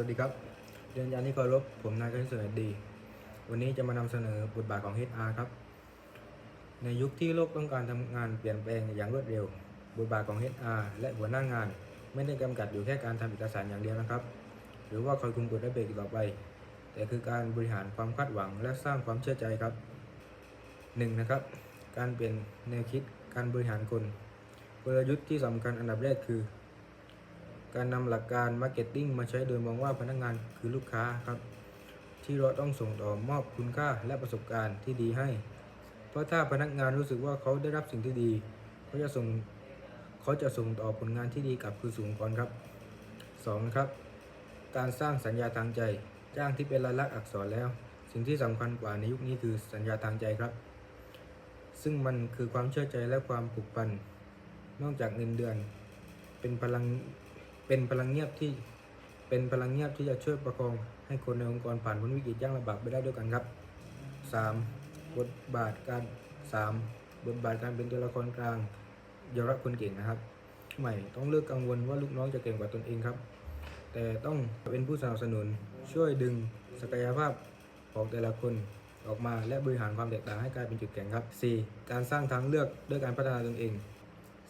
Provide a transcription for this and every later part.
วัสดีครับเรียนยานที่เคารพผมนายกฤษณดี วันนี้จะมานำเสนอบทบาทของ HR ครับ ในยุคที่โลกต้องการทำงานเปลี่ยนแปลงอย่างรวดเร็ว บทบาทของ HR และหัวหน้างาน ไม่ได้กำกัดอยู่แค่การทำเอกสารอย่างเดียวนะครับ หรือว่าคอยคุมกฎระเบียบต่อไป แต่คือการบริหารความคาดหวังและสร้างความเชื่อใจครับหนึ่งนะครับ การเปลี่ยนแนวคิดการบริหารคนกลยุทธ์ที่สำคัญอันดับแรกคือ การนำหลักการมาร์เก็ตติ้งมาใช้โดยมองว่าพนักงานคือลูกค้าครับ ที่เราต้องส่งต่อมอบคุณค่าและประสบการณ์ที่ดีให้ เพราะถ้าพนักงานรู้สึกว่าเขาได้รับสิ่งที่ดี เขาจะส่งเขาจะส่งต่อผลงานที่ดีกลับคืนสู่องค์กรครับสองครับ การสร้างสัญญาทางใจ จ้างที่เป็นลายลักษณ์อักษรแล้ว สิ่งที่สำคัญกว่าในยุคนี้คือสัญญาทางใจครับ ซึ่งมันคือความเชื่อใจและความผูกพัน นอกจากเงินเดือน เป็นพลัง เป็นพลังเงียบที่เป็นพลังเงียบที่จะช่วยประคองให้คนในองค์กรผ่านพ้นวิกฤตยากลำบากไปได้ด้วยกันครับ 3. บทบาทการ 3. บทบาทการเป็นตัวละครกลางยอมรับคนเก่งนะครับ ใหม่ต้องเลิกกังวลว่าลูกน้องจะเก่งกว่าตนเองครับ แต่ต้องเป็นผู้สนับสนุนช่วยดึงศักยภาพของแต่ละคนออกมาและบริหารความแตกต่างให้กลายเป็นจุดแข็งครับ 4. การสร้างทางเลือกด้วยการพัฒนาตนเอง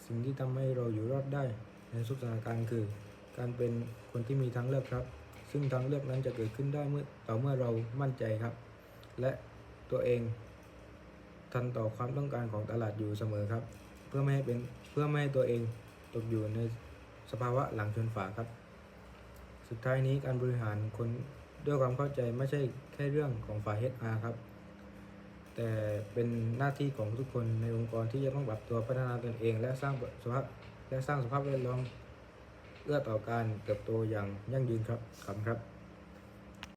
สิ่งที่ทำให้เราอยู่รอดได้ ในทุกสถานการณ์คือ การเป็นคนที่มีทางเลือกครับ ซึ่งทางเลือกนั้นจะเกิดขึ้นได้เมื่อต่อเมื่อเรามั่นใจครับ และตัวเอง ทันต่อความต้องการของตลาดอยู่เสมอครับ เพื่อไม่ให้เป็นเพื่อไม่ให้ตัวเองตกอยู่ในสภาวะหลังชนฝาครับ สุดท้ายนี้การบริหารคนด้วยความเข้าใจไม่ใช่แค่เรื่องของฝ่าย HR ครับ แต่เป็นหน้าที่ของทุกคนในองค์กรที่จะต้องปรับตัวพัฒนาตนเอง และสร้างสภาพ และสร้างสภาพแวดล้อมเอื้อต่อการเติบโตอย่างยั่งยืนครับขอบคุณครับ